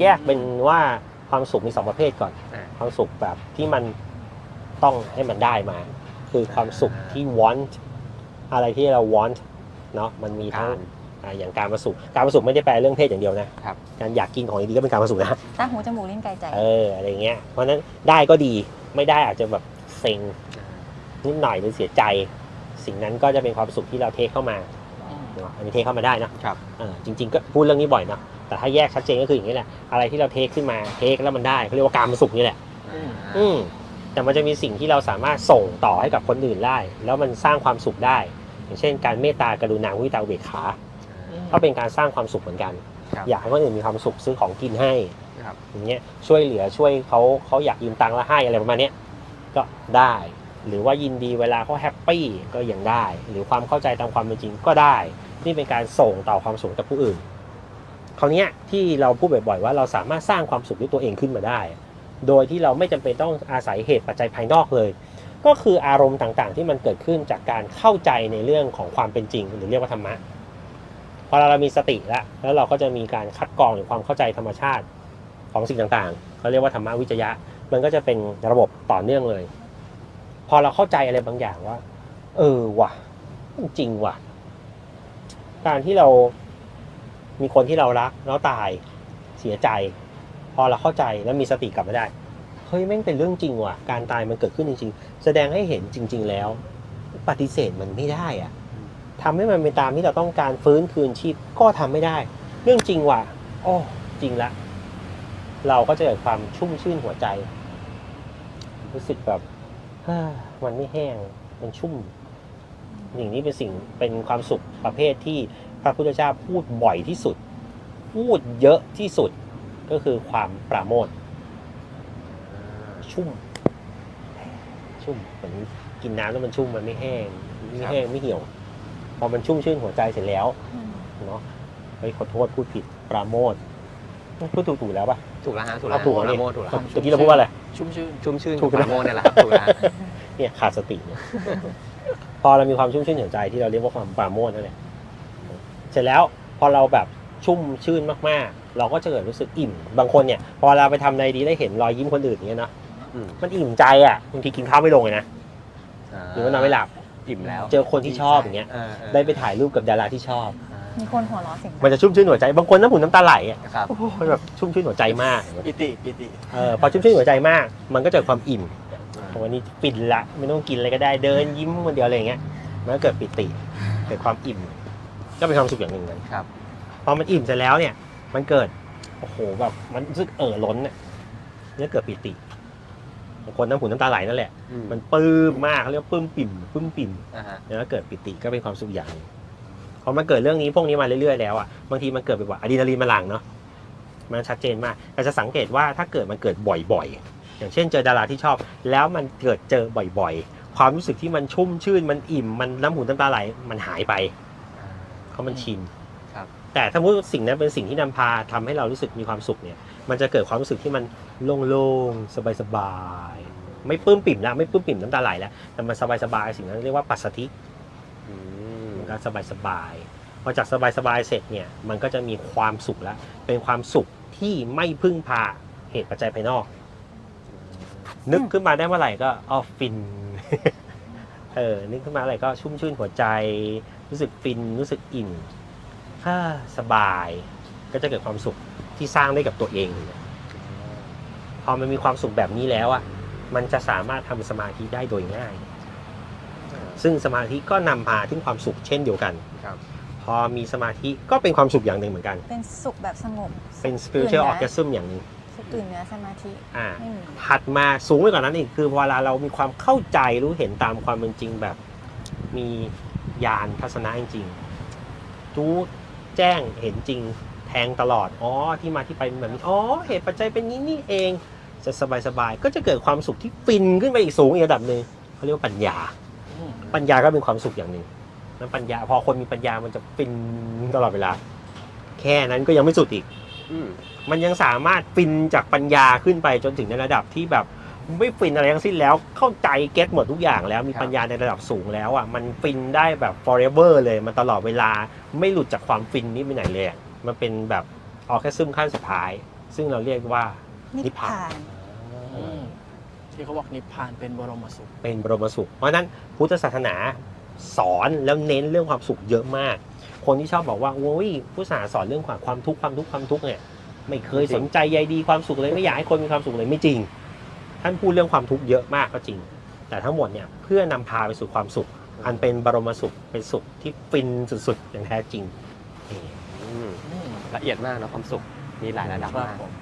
แยกเป็นว่าความสุขมีสองประเภทก่อน อ่า ความสุขแบบที่มันต้องให้มันได้มา คือความสุขที่ want อะไรที่เรา want เนาะมันมีทั้งการอ่าอย่างการมาสุขการมาสุขไม่ได้แปลเรื่องเพศอย่างเดียวนะครับ การอยากกินของดีๆก็เป็นการมาสุขนะ ตาหูจมูกลิ้นกายใจ เอออะไรเงี้ย เพราะฉะนั้นได้ก็ดีไม่ได้อาจจะแบบเซ็งนิดหน่อยหรือเสียใจ สิ่งนั้นก็จะเป็นความสุขที่เราเทคเข้ามาเนาะอันนี้เทคเข้ามาได้เนอะครับ เออจริง ๆ ก็พูดเรื่องนี้บ่อยเนาะ แต่ถ้าแยกชัดเจนก็คืออย่างนี้แหละอะไรที่เราเทคขึ้นมาเทคแล้วมันได้เขาเรียกว่าการมาสุขนี่แหละ อืมแต่มันจะมีสิ่งที่เราสามารถส่งต่อให้กับคนอื่นได้ แล้วมันสร้างความสุขได้ อย่างเช่น การเมตตากรุณาวิตาอุเบกขาก็เป็นการสร้างความสุขเหมือนกันครับอยากให้คนอื่นมีความสุขซื้อของกินให้ครับอย่างเงี้ยช่วยเหลือช่วยเขาเขาอยากยืมตังค์แล้วให้อะไรประมาณเนี้ยก็ได้ หรือว่ายินดีเวลาเขาแฮปปี้ก็ยังได้ หรือความเข้าใจตามความเป็นจริงก็ได้ นี่เป็นการส่งต่อความสุขกับผู้อื่นค ราวนี้ที่เราพูดบ่อยๆว่าเราสามารถสร้างความสุขด้วยตัวเองขึ้นมาได้ โดยที่เราไม่จำเป็นต้องอาศัยเหตุปัจจัยภายนอกเลย ก็คืออารมณ์ต่างๆ ที่มันเกิดขึ้นจากการเข้าใจในเรื่องของความเป็นจริง หรือเรียกว่าธรรมะพอเรามีสติแล้วแล้วเราก็จะมีการคัดกรองหรือความเข้าใจธรรมชาติของสิ่งต่างๆเขาเรียกว่าธรรมวิจยะ มันก็จะเป็นระบบต่อเนื่องเลย พอเราเข้าใจอะไรบางอย่างว่า เออว่ะมันจริงว่ะ การที่เรา มีคนที่เรารักแล้วตายเสียใจ พอเราเข้าใจแล้วมีสติกลับมาได้เฮ้ยแม่งเป็นเรื่องจริงว่ะการตายมันเกิดขึ้นจริง ๆ แสดงให้เห็นจริง ๆ แล้ว ปฏิเสธมันไม่ได้อะทำให้มันเป็นตามที่เราต้องการฟื้นคืนชีพก็ทำไม่ได้ เรื่องจริงว่ะโอ้จริงละ เราก็จะเกิดความชุ่มชื่นหัวใจ รู้สึกแบบมันไม่แห้งมันชุ่ม อย่างนี้เป็นสิ่งเป็นความสุขประเภทที่ พระพุทธเจ้าพูดบ่อยที่สุด พูดเยอะที่สุดก็คือความปราโมทย์ชุ่ม ชุ่มเหมือนกินน้ำแล้วมันชุ่มมันไม่แห้งไม่แห้งไม่เหี่ยว พอมันชุ่มชื่นหัวใจเสร็จแล้วอืมเนาะเฮ้ยขอโทษพูดผิดปราโมทย์พูดถูกถูกแล้วปะถูกแล้วฮะถูกเอาแล้วถูกแล้วปนี่ราโมทย์ถูกแล้วเมื่อกี้เราพูดว่าอะไรชุ่มชื่นชุ่มชื่นถูกปแล้วราโมทย์เนี่ยแหละครับถูกแล้วฮะเนี่ยขาดสติเนี่ยพอเรามีความชุ่มชื่นหัวใจที่เราเรียกว่าความปราโมทย์นั่นแหละ เสร็จแล้วพอเราแบบชุ่มชื่นมากๆ เราก็จะเกิดรู้สึกอิ่ม บางคนเนี่ย พอเราไปทำในดีได้เห็นรอยยิ้มคนอื่นอย่างเงี้ยเนาะอืมมันอิ่มใจอะบางทีกินข้าวไม่ลงเลยนะหรือว่านอนไม่หลับอิ่มแล้วเจอคนที่ชอบอย่างเงี้ย ออออได้ไปถ่ายรูปกับดาราที่ชอบมีคนหัวเราะเสียงดังมันจะชุ่มชื่นหัวใจ บางคนน้ำหูน้ำตาไหลอะครับโอ้โหมันแบบชุ่มชื่นหัวใจมากปิติปิติเออพอชุ่มชื่นหัวใจมาก มันก็จะเกิดความอิ่มวันนี้ปิดละไม่ต้องกินอะไรก็ได้เดินยิ้มคนเดียวอะไรอย่างเงี้ยมันก็เกิดปิติ เกิดความอิ่ม ก็เป็นความสุขอย่างหนึ่งเลยครับพอมันอิ่มเสร็จแล้วเนี่ย มันเกิดโอ้โหแบบมันรู้สึกเอ่อล้นเนี่ยเนี่ยเกิดปิติบางคนน้ำหูน้ำตาไหลนั่นแหละอืมมันปลื้มมากเขาเรียกว่าปลื้มปิ่มปลื้มปิ่มอ่าฮะแล้วก็เกิดปิติก็เป็นความสุขอย่างหนึงพอมันเกิดเรื่องนี้พวกนี้มาเรื่อยๆแล้วอะบางทีมันเกิดแบบว่าอะดรีนาลีนมันหลั่งเนาะมันชัดเจนมากแต่จะสังเกตว่าถ้าเกิดมันเกิดบ่อยๆ อย่างเช่นเจอดาราที่ชอบ แล้วมันเกิดเจอบ่อยๆ ความรู้สึกที่มันชุ่มชื่นมันอิ่มมันน้ำหูน้ำตาไหลมันหายไป เพราะมันชินครับ แต่ถ้าพูดสิ่งนั้นเป็นสิ่งที่นำพาทำให้เรารู้สึกมีความสุขเนี่ย มันจะเกิดความรู้สึกที่มันโล่งๆสบายๆไม่ปลื้มปิ่มแล้วไม่ปลื้มปิ่มน้ำตาไหลแล้วแต่มันสบายๆสิ่งนั้นเรียกว่าปัสสติอืมมันก็สบายสบายๆพอจากสบายสบายๆเสร็จเนี่ย มันก็จะมีความสุขแล้ว เป็นความสุขที่ไม่พึ่งพาเหตุปัจจัยภายนอก นึกขึ้นมาได้เมื่อไหร่ก็ออฟิน เออนึกขึ้นมาเมื่อไหร่ก็ชุ่มชื่นหัวใจ รู้สึกฟินรู้สึกอิ่มฮ่าสบาย ก็จะเกิดความสุขที่สร้างได้กับตัวเอง พอมันมีความสุขแบบนี้แล้วอะมันจะสามารถทำสมาธิได้โดยง่าย ซึ่งสมาธิก็นำพาถึงความสุขเช่นเดียวกันครับพอมีสมาธิก็เป็นความสุขอย่างหนึ่งเหมือนกัน เป็นสุขแบบสงบ เป็น spiritual orgasm อย่างหนึ่งสุข ตื่นเหนือสมาธิอ่าไม่มีถัดมาสูงไปกว่านั้นอีกคือเวลาเรามีความเข้าใจรู้เห็นตามความเป็นจริงแบบ มีญาณทัศนะจริงๆรู้แจ้งเห็นจริงแทงตลอดอ๋อที่มาที่ไปเป็นแบบนี้อ๋อเหตุปัจจัยเป็นนี้นี่เองจะสบายๆก็จะเกิดความสุขที่ฟินขึ้นไปอีกสูงอีกระดับหนึ่งเขาเรียกว่าปัญญา ปัญญาก็เป็นความสุขอย่างหนึ่งแล้วปัญญาพอคนมีปัญญามันจะฟินตลอดเวลา แค่นั้นก็ยังไม่สุดอีกอื มมันยังสามารถฟินจากปัญญาขึ้นไปจนถึงในระดับที่แบบไม่ฟินอะไรทั้งสิ้นแล้วเข้าใจเก็ตหมดทุกอย่างแล้วมีครับปัญญาในระดับสูงแล้วอะมันฟินได้แบบ forever เลย มันตลอดเวลาไม่หลุดจากความฟินนี้ไปไหนเลยอะมันเป็นแบบออร์เคสซึมขั้นสุดท้าย ซึ่งเราเรียกว่านินิพพพาพานนอืมที่เขาบอกนิพพานเป็นบรมสุข เป็นบรมสุข เพราะฉะนั้นพุทธศาสนาสอนแล้วเน้นเรื่องความสุขเยอะมาก คนที่ชอบบอกว่าโอ้ยพุทธศาสนาสอนเรื่องความความทุกข์ความทุกข์ความทุกข์เนี่ยไม่เคยจริงสนใจใยดีความสุขเลยไม่อยากให้คนมีความสุขเลยไม่จริง ท่านพูดเรื่องความทุกข์เยอะมากก็จริง แต่ทั้งหมดเนี่ยเพื่อนำพาไปสู่ความสุข อันเป็นบรมสุขเป็นสุขที่ฟินสุดๆอย่างแท้จริงนี่อืมอืมละเอียดมากนะความสุขมีหลายระดับครับมากผม